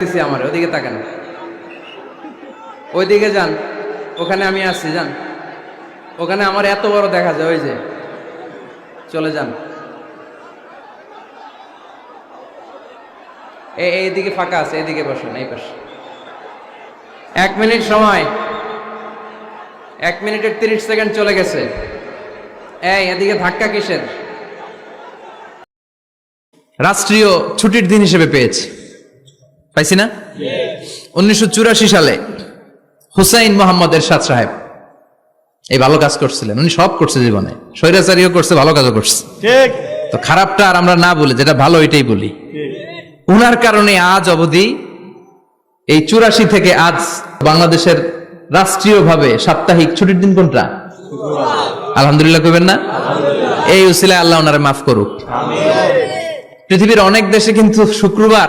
আমার, ওদিকে তাকান। ওইদিকে যান, ওখানে আমি আসছি যান। ওখানে আমার এত বড় দেখা যায়, ওই যে। চলে যান। এইদিকে ফাঁকা আছে বসুন, এই পাশে। এক মিনিট সময়। এক মিনিটের তিরিশ সেকেন্ড চলে গেছে। এই, এদিকে ধাক্কা কিসের? রাষ্ট্রীয় ছুটির দিন হিসেবে পেয়েছি। পাইছি না? উনিশশো সালে হুসাইন মোহাম্মদ এরশাদ সাহেব এই ভালো কাজ করছিলেন। উনি সব করছে জীবনে। স্বৈরাচারীও করছে ভালো কাজও করছে। ঠিক। তো খারাপটা আর আমরা না বলি যেটা ভালো এটাই বলি। উনার কারণে আজ অবধি এই চুরাশি থেকে আজ বাংলাদেশের রাষ্ট্রীয়ভাবে সাপ্তাহিক ছুটির দিন কোনটা? আলহামদুলিল্লাহ কইবেন না? এই উসিলায় আল্লাহ ওনারে মাফ করুক। পৃথিবীর অনেক দেশে কিন্তু শুক্রবার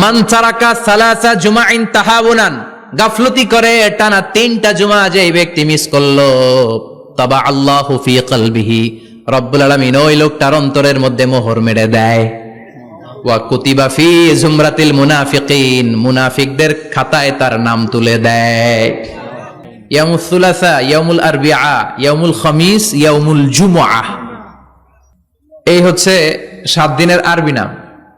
মান তারাকা সালাসা জুমাইন তাহাবুনান গাফলতি করে, টানা তিনটা জুমা যে এই ব্যক্তি মিস করল। তবা আল্লাহ ফি কলবিহি। রব্বুল আলামিন ওই লোকটার অন্তরের মধ্যে মোহর মেরে দেয়। ওয়া কুতিবা ফি জুমরাতিল মুনাফিকিন। মুনাফিকদের খাতায় তার নাম তুলে দেয়। ইয়ামুল সুলাসা ইয়ামুল আরবিআ ইয়ামুল খমিস ইয়ামুল জুমআহ এই হচ্ছে সাত দিনের আরবি নাম।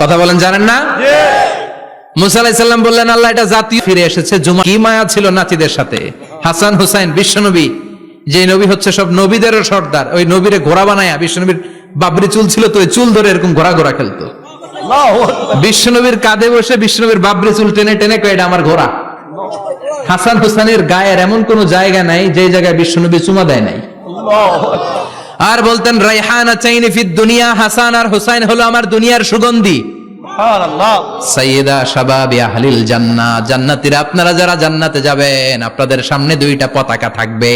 কথা বলেন, জানেন না? মুসা বললেন, আল্লাহ, এটা জাতীয় ফিরে এসেছে জুমা কি মায়া ছিল নাতিদের সাথে? হাসান হুসাইন, বিশ্বনবী যে নবী হচ্ছে সব নবীদেরও সর্দার, ওই নবীরে ঘোড়া বানায়া, বিশ্বনবীর বাবরি চুল ছিল তো ওই চুল ধরে এরকম ঘোড়া ঘোড়া খেলতো। বিশ্বনবীর কাঁধে বসে বিশ্বনবীর বাবরি চুল টেনে টেনে এটা আমার ঘোড়া। হাসান হুসানের গায়ের এমন কোন জায়গা নাই যে জায়গায় বিশ্বনবী চুমা দেয় নাই। আর বলতেন রাইহানা চাইনি ফিদ দুনিয়া হাসান আর হুসাইন হলো আমার দুনিয়ার সুগন্ধি। সাইয়েদা শাবাব আহলিল জান্নাত জান্নাতীরা আপনারা যারা জান্নাতে যাবেন আপনাদের সামনে দুইটা পতাকা থাকবে।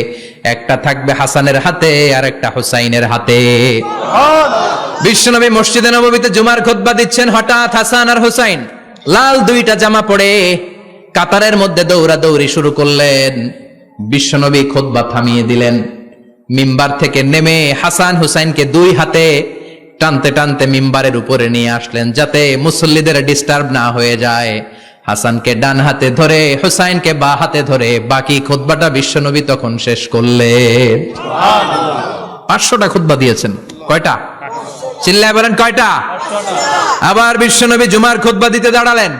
একটা থাকবে হাসানের হাতে আর একটা হুসাইনের হাতে। বিশ্বনবী মসজিদে নববীতে জুমার খুতবা দিচ্ছেন হঠাৎ হাসান আর হুসাইন। লাল দুইটা জামা পরে কাতারের মধ্যে দৌড়া দৌড়ি শুরু করলেন। বিশ্বনবী খুতবা থামিয়ে দিলেন। মিম্বার থেকে নেমে হাসান হুসাইনকে দুই হাতে টানতে টানতে মিম্বারের উপরে নিয়ে আসলেন যাতে মুসল্লিদের ডিস্টার্ব না হয়ে যায়। হাসানকে ডান হাতে ধরে, হুসাইনকে বা হাতে ধরে বাকি খুতবাটা বিশ্বনবী তখন শেষ করলেন। পাঁচশোটা খুতবা দিয়েছেন। কয়টা? চিল্লায় বলেন কয়টা? আবার বিশ্বনবী জুমার খুতবা দিতে দাঁড়ালেন।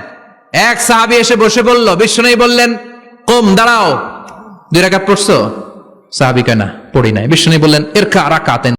এক সাহাবি এসে বসে বলল, বিশ্বনবী বললেন, কম, দাঁড়াও। দুই রাকাত পড়ছো? সাহাবি কেনা পড়ি নাই। বিষ্ণু বললেন এর কারা কাতেন